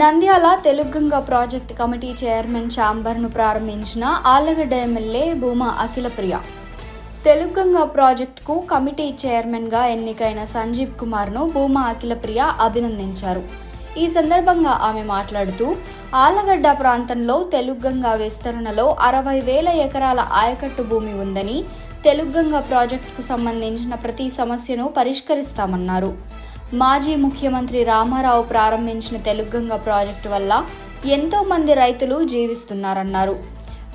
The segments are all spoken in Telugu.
Nandyal Telugu Ganga project committee chairman ఛాంబర్ను ప్రారంభించిన ఆళ్ళగడ్డ ఎమ్మెల్యే భూమా అఖిలప్రియ. తెలుగంగ ప్రాజెక్టుకు కమిటీ చైర్మన్గా ఎన్నికైన సంజీవ్ కుమార్ను భూమా అఖిలప్రియ అభినందించారు. ఈ సందర్భంగా ఆమె మాట్లాడుతూ ఆళ్ళగడ్డ ప్రాంతంలో తెలుగంగ విస్తరణలో అరవై వేల ఎకరాల ఆయకట్టు భూమి ఉందని తెలుగంగ ప్రాజెక్టుకు సంబంధించిన ప్రతి సమస్యను పరిష్కరిస్తామన్నారు. మాజీ ముఖ్యమంత్రి రామారావు ప్రారంభించిన తెలుగంగ ప్రాజెక్టు వల్ల ఎంతో మంది రైతులు జీవిస్తున్నారన్నారు.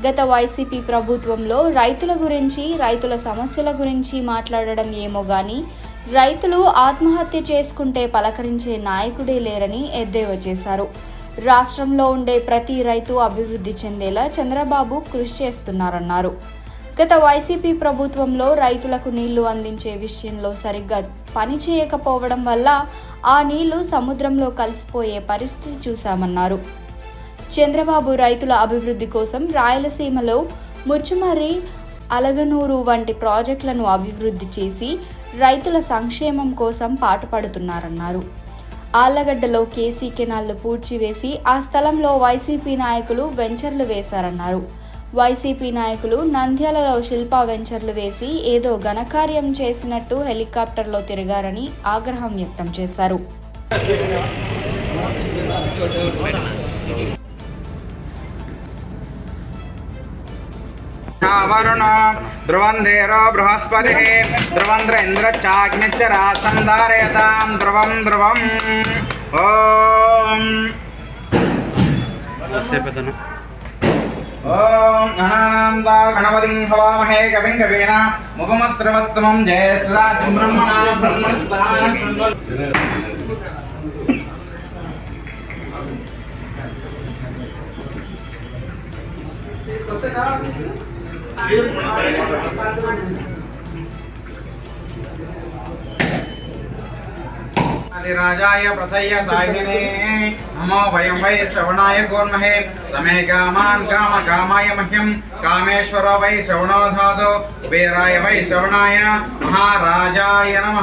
గత వైసీపీ ప్రభుత్వంలో రైతుల గురించి రైతుల సమస్యల గురించి మాట్లాడడం ఏమో గాని రైతులు ఆత్మహత్య చేసుకుంటే పలకరించే నాయకుడే లేరని ఎద్దేవా చేశారు. రాష్ట్రంలో ఉండే ప్రతి రైతు అభివృద్ధి చెందేలా చంద్రబాబు కృషి చేస్తున్నారన్నారు. గత వైసీపీ ప్రభుత్వంలో రైతులకు నీళ్ళు అందించే విషయంలో సరిగ్గా పని చేయకపోవడం వల్ల ఆ నీళ్ళు సముద్రంలో కలిసిపోయే పరిస్థితి చూశామన్నారు. చంద్రబాబు రైతుల అభివృద్ధి కోసం రాయలసీమలో ముచ్చుమర్రి అలగనూరు వంటి ప్రాజెక్టులను అభివృద్ధి చేసి రైతుల సంక్షేమం కోసం పాటుపడుతున్నారన్నారు. ఆళ్ళగడ్డలో కేసీ కెనాళ్ళు పూడ్చివేసి ఆ స్థలంలో వైసీపీ నాయకులు వెంచర్లు వేశారన్నారు. వైసీపీ నాయకులు నంద్యాలలో శిల్పా వెంచర్లు వేసి ఏదో ఘనకార్యం చేసినట్టు హెలికాప్టర్లో తిరిగారని ఆగ్రహం వ్యక్తం చేశారు. వరుణ ధ్రువంధేరో బృహస్పతి ధ్రువంధ్ర ఇంద్రచాగ్నిచ్చ రాష్ట్రం ధారయతాం ధ్రువం ధ్రువం. ఓం. ఓం గణానాందా గణపతిం హవామహే కవిం కవీన ముఖమస్రవస్తమం జ్యేష్ఠరాజం బ్రహ్మణా రాజాయ ప్రసయ్య సాయినే నమో వయం వై శ్రవణాయ గోన్మహే సమే కామాన్ కామ కామాయ మహ్యం కామేశ్వర వై శ్రవణో ధాతో కుబేరాయ వై శ్రవణాయ మహారాజాయ నమ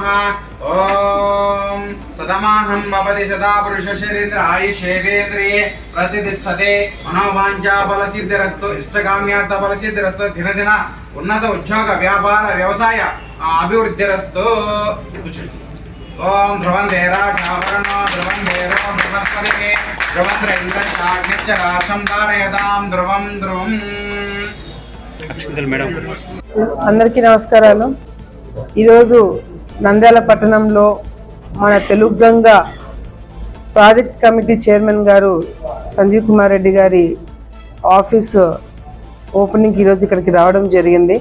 ఓం సదమానం భవతి సదా పురుష శరీర ఆయుషేవేంద్రియే ప్రతిష్టతే మనోవాంఛా బలసిద్ధిరస్తు ఇష్టకామ్యార్థ బలసిద్ధిరస్తు దినదిన ఉన్నత ఉద్యోగ వ్యాపార వ్యవసాయ ఆ, అభివృద్ధిరస్తు కూర్చోండి ఓం ధ్రువం దేరాజావరణో ధ్రువం దేరో బృహస్పతి ధ్రువం ఇంద్రచాగ్నిచ్చ రాశం ధారయతాం. ధ్రువం ధ్రువం. అందరికీ నమస్కారాలు. ఈరోజు నంద్యాల పట్టణంలో మన Telugu Ganga project committee chairman గారు సంజీవ్ కుమార్ రెడ్డి గారి ఆఫీస్ ఓపెనింగ్ ఈరోజు ఇక్కడికి రావడం జరిగింది.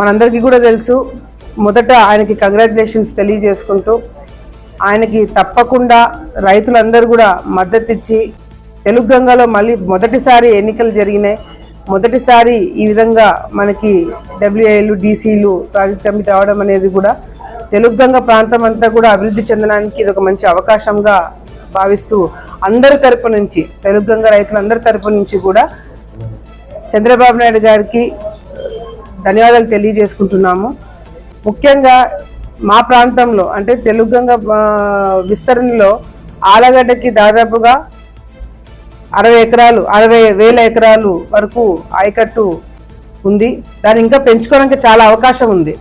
మనందరికీ కూడా తెలుసు మొదట ఆయనకి కంగ్రాచులేషన్స్ తెలియజేసుకుంటూ ఆయనకి తప్పకుండా రైతులందరూ కూడా మద్దతు ఇచ్చి తెలుగు గంగలో మళ్ళీ మొదటిసారి ఎన్నికలు జరిగినాయి. మొదటిసారి ఈ విధంగా మనకి డబ్ల్యూఏలు డీసీలు ప్రాజెక్ట్ కమిటీ అవడం అనేది కూడా తెలుగు గంగ ప్రాంతం అంతా కూడా అభివృద్ధి చెందడానికి ఇది ఒక మంచి అవకాశంగా భావిస్తూ అందరి తరపు నుంచి తెలుగు గంగ రైతులందరి తరపు నుంచి కూడా చంద్రబాబు నాయుడు గారికి ధన్యవాదాలు తెలియజేసుకుంటున్నాము. ముఖ్యంగా మా ప్రాంతంలో అంటే తెలుగుగంగ విస్తరణలో ఆలగడ్డకి దాదాపుగా అరవై ఎకరాలు అరవై వేల ఎకరాలు వరకు ఆయకట్టు ఉంది. దాన్ని ఇంకా పెంచుకోవడానికి చాలా అవకాశం ఉంది.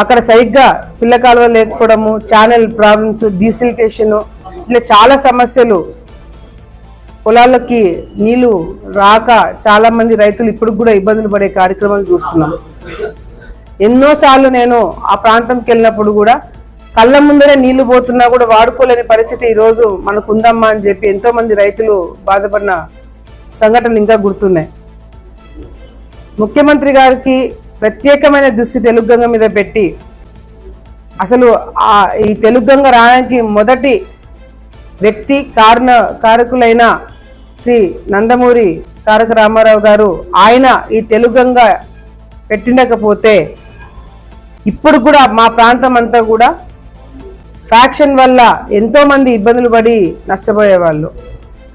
అక్కడ సరిగ్గా పిల్ల కాలువ లేకపోవడము ఛానల్ ప్రాబ్లమ్స్ డీసిల్టేషన్ ఇట్లా చాలా సమస్యలు పొలాలకి నీళ్ళు రాక చాలామంది రైతులు ఇప్పుడు కూడా ఇబ్బందులు పడే కార్యక్రమాలు చూస్తున్నాం. ఎన్నోసార్లు నేను ఆ ప్రాంతంకి వెళ్ళినప్పుడు కూడా కళ్ళ ముందరే నీళ్ళు పోతున్నా కూడా వాడుకోలేని పరిస్థితి ఈరోజు మనకు ఉందమ్మా అని చెప్పి ఎంతో మంది రైతులు బాధపడిన సంఘటనలు ఇంకా గుర్తున్నాయి. ముఖ్యమంత్రి గారికి ప్రత్యేకమైన దృష్టి తెలుగు గంగ మీద పెట్టి అసలు ఆ ఈ తెలుగు గంగ రావడానికి మొదటి వ్యక్తి కారణ కారకులైన శ్రీ నందమూరి తారక రామారావు గారు ఆయన ఈ తెలుగంగా పెట్టినకపోతే ఇప్పుడు కూడా మా ప్రాంతం అంతా కూడా ఫ్యాక్షన్ వల్ల ఎంతోమంది ఇబ్బందులు పడి నష్టపోయేవాళ్ళు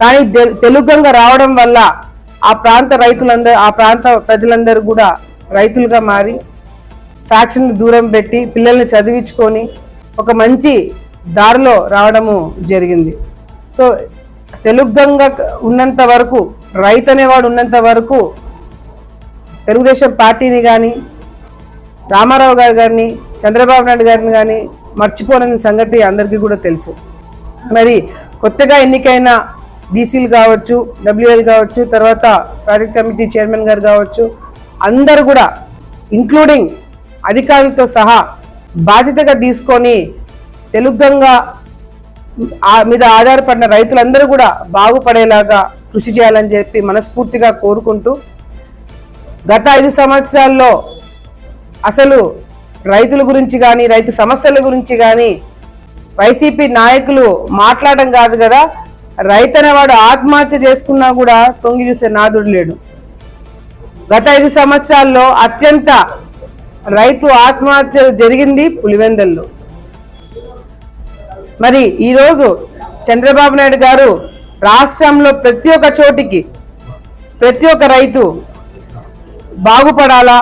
కానీ తెలుగంగా రావడం వల్ల ఆ ప్రాంత రైతులందరూ ఆ ప్రాంత ప్రజలందరూ కూడా రైతులుగా మారి ఫ్యాక్షన్ దూరం పెట్టి పిల్లల్ని చదివించుకొని ఒక మంచి దారిలో రావడము జరిగింది. సో తెలుగంగ ఉన్నంత వరకు రైతు అనేవాడు ఉన్నంత వరకు తెలుగుదేశం పార్టీని కానీ రామారావు గారు గారిని చంద్రబాబు నాయుడు గారిని కానీ మర్చిపోనని సంగతి అందరికీ కూడా తెలుసు. మరి కొత్తగా ఎన్నికైన డీసీలు కావచ్చు డబ్ల్యూఎల్ కావచ్చు తర్వాత ప్రాజెక్ట్ కమిటీ చైర్మన్ గారు కావచ్చు అందరు కూడా ఇంక్లూడింగ్ అధికారులతో సహా బాధ్యతగా తీసుకొని తెలుగంగా ఆ- మీద ఆధారపడిన రైతులందరూ కూడా బాగుపడేలాగా కృషి చేయాలని చెప్పి మనస్ఫూర్తిగా కోరుకుంటూ గత ఐదు సంవత్సరాల్లో అసలు రైతుల గురించి కానీ రైతు సమస్యల గురించి కానీ వైసీపీ నాయకులు మాట్లాడడం కాదు కదా. రైతు వాడు ఆత్మహత్య చేసుకున్నా కూడా తొంగి చూసే నాదుడు లేడు. గత ఐదు సంవత్సరాల్లో అత్యంత రైతు ఆత్మహత్య జరిగింది పులివెందల్లో. మరి ఈరోజు చంద్రబాబు నాయుడు గారు రాష్ట్రంలో ప్రతి ఒక్క చోటికి ప్రతి ఒక్క రైతు బాగుపడాలా?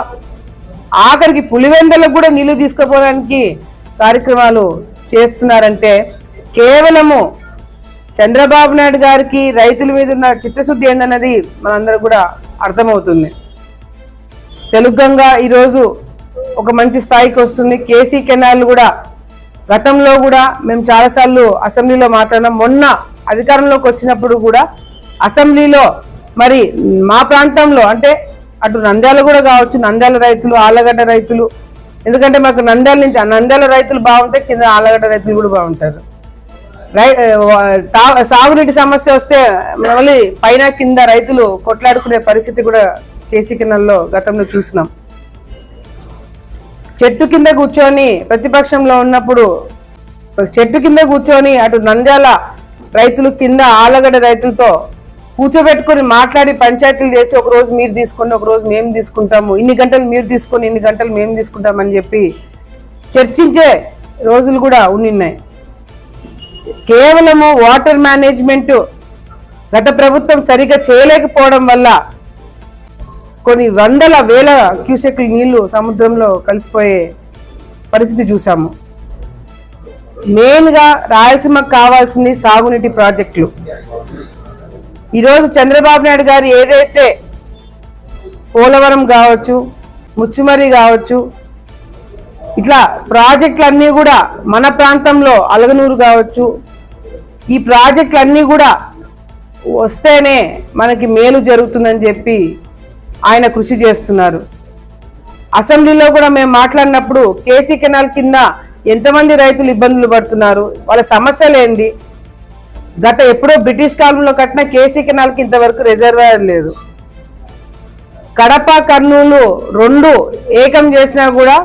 ఆఖరికి పులివెందలకు కూడా నీళ్ళు తీసుకుపోవడానికి కార్యక్రమాలు చేస్తున్నారంటే కేవలము చంద్రబాబు నాయుడు గారికి రైతుల మీద ఉన్న చిత్తశుద్ధి ఏందన్నది మనందరూ కూడా అర్థమవుతుంది. తెలుగంగా ఈరోజు ఒక మంచి స్థాయికి వస్తుంది. కేసీ కెనాల్ కూడా గతంలో కూడా మేము చాలాసార్లు అసెంబ్లీలో మాట్లాడినాం. మొన్న అధికారంలోకి వచ్చినప్పుడు కూడా అసెంబ్లీలో మరి మా ప్రాంతంలో అంటే అటు నంద్యాల కూడా కావచ్చు నంద్యాల రైతులు ఆలగడ్డ రైతులు. ఎందుకంటే మాకు నంద్యాల నుంచి నంద్యాల రైతులు బాగుంటే కింద ఆలగడ్డ రైతులు కూడా బాగుంటారు. రై తా- సాగునీటి సమస్య వస్తే మళ్ళీ పైన కింద రైతులు కొట్లాడుకునే పరిస్థితి కూడా కేసీ కిన్నల్లో గతంలో చూసినాం. చెట్టు కింద కూర్చొని ప్రతిపక్షంలో ఉన్నప్పుడు చెట్టు కింద కూర్చొని అటు నంద్యాల రైతులు కింద ఆలగడ్డ రైతులతో కూర్చోబెట్టుకొని మాట్లాడి పంచాయతీలు చేసి ఒక రోజు మీరు తీసుకోండి ఒక రోజు మేము తీసుకుంటాము. ఇన్ని గంటలు మీరు తీసుకొని ఇన్ని గంటలు మేము తీసుకుంటామని చెప్పి చర్చించే రోజులు కూడా ఉన్నాయి కేవలము వాటర్ మేనేజ్మెంట్ గత ప్రభుత్వం సరిగా చేయలేకపోవడం వల్ల కొన్ని వందల వేల క్యూసెక్ల నీళ్ళు సముద్రంలో కలిసిపోయే పరిస్థితి చూసాము మెయిన్గా రాయలసీమకు కావాల్సింది సాగునీటి ప్రాజెక్టులు. ఈరోజు చంద్రబాబు నాయుడు గారు ఏదైతే పోలవరం కావచ్చు ముచ్చుమరి కావచ్చు ఇట్లా ప్రాజెక్టులన్నీ కూడా మన ప్రాంతంలో అలగనూరు కావచ్చు ఈ ప్రాజెక్టులన్నీ కూడా వస్తేనే మనకి మేలు జరుగుతుందని చెప్పి ఆయన కృషి చేస్తున్నారు. అసెంబ్లీలో కూడా మేము మాట్లాడినప్పుడు కేసీ కెనాల్ కింద ఎంతమంది రైతులు ఇబ్బందులు పడుతున్నారు వాళ్ళ సమస్యలేంది గత ఎప్పుడో బ్రిటిష్ కాలంలో కట్టిన కేసీ కెనాల్కి ఇంతవరకు రిజర్వాయర్ లేదు. కడప కర్నూలు రెండు ఏకం చేసినా కూడా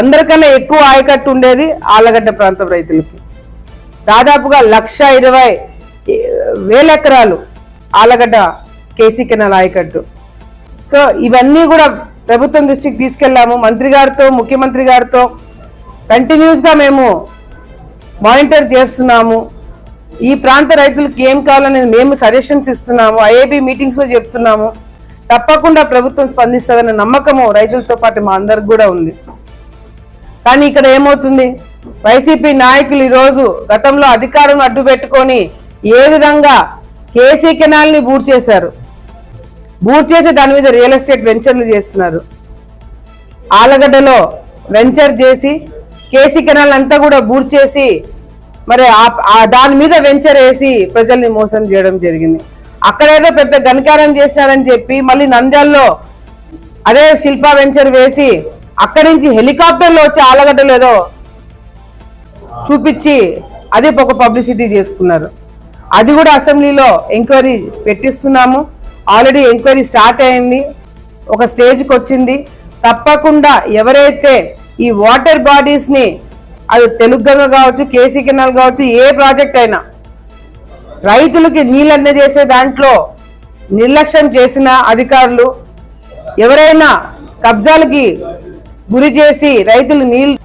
అందరికన్నా ఎక్కువ ఆయకట్టు ఉండేది ఆలగడ్డ ప్రాంతం రైతులకి. దాదాపుగా లక్ష ఇరవై వేల ఎకరాలు ఆలగడ్డ కేసీ కెనాల్ ఆయకట్టు. సో ఇవన్నీ కూడా ప్రభుత్వం దృష్టికి తీసుకెళ్ళాము. మంత్రి గారితో ముఖ్యమంత్రి గారితో కంటిన్యూస్గా మేము మానిటర్ చేస్తున్నాము. ఈ ప్రాంత రైతులకు ఏం కావాలనేది మేము సజెషన్స్ ఇస్తున్నాము ఐఏబి మీటింగ్స్లో చెప్తున్నాము. తప్పకుండా ప్రభుత్వం స్పందిస్తుందనే నమ్మకము రైతులతో పాటు మా అందరికి కూడా ఉంది. కానీ ఇక్కడ ఏమవుతుంది? వైసీపీ నాయకులు ఈరోజు గతంలో అధికారం అడ్డు పెట్టుకొని ఏ విధంగా కేసీ కెనాల్ని బూర్ చేశారు? బూర్ చేసి దాని మీద రియల్ ఎస్టేట్ వెంచర్లు చేస్తున్నారు. ఆలగడ్డలో వెంచర్ చేసి కేసీ కెనాల్ అంతా కూడా బూర్ చేసి మరి ఆ- దాని మీద వెంచర్ వేసి ప్రజల్ని మోసం చేయడం జరిగింది. అక్కడేదో పెద్ద గణకారం చేసినారని చెప్పి మళ్ళీ నంద్యాల్లో అదే శిల్పా వెంచర్ వేసి అక్కడి నుంచి హెలికాప్టర్లో వచ్చి ఆలగడ్డలు ఏదో చూపించి అది ఒక పబ్లిసిటీ చేసుకున్నారు. అది కూడా అసెంబ్లీలో ఎంక్వైరీ పెట్టిస్తున్నాము. ఆల్రెడీ ఎంక్వైరీ స్టార్ట్ అయింది. ఒక స్టేజ్కి వచ్చింది. తప్పకుండా ఎవరైతే ఈ వాటర్ బాడీస్ని అది తెలుగు గంగ కావచ్చు కేసీ కెనాల్ కావచ్చు ఏ ప్రాజెక్ట్ అయినా. రైతులకి నీళ్ళు అందజేసే దాంట్లో నిర్లక్ష్యం చేసిన అధికారులు ఎవరైనా కబ్జాలకి గురి చేసి రైతులు నీళ్ళు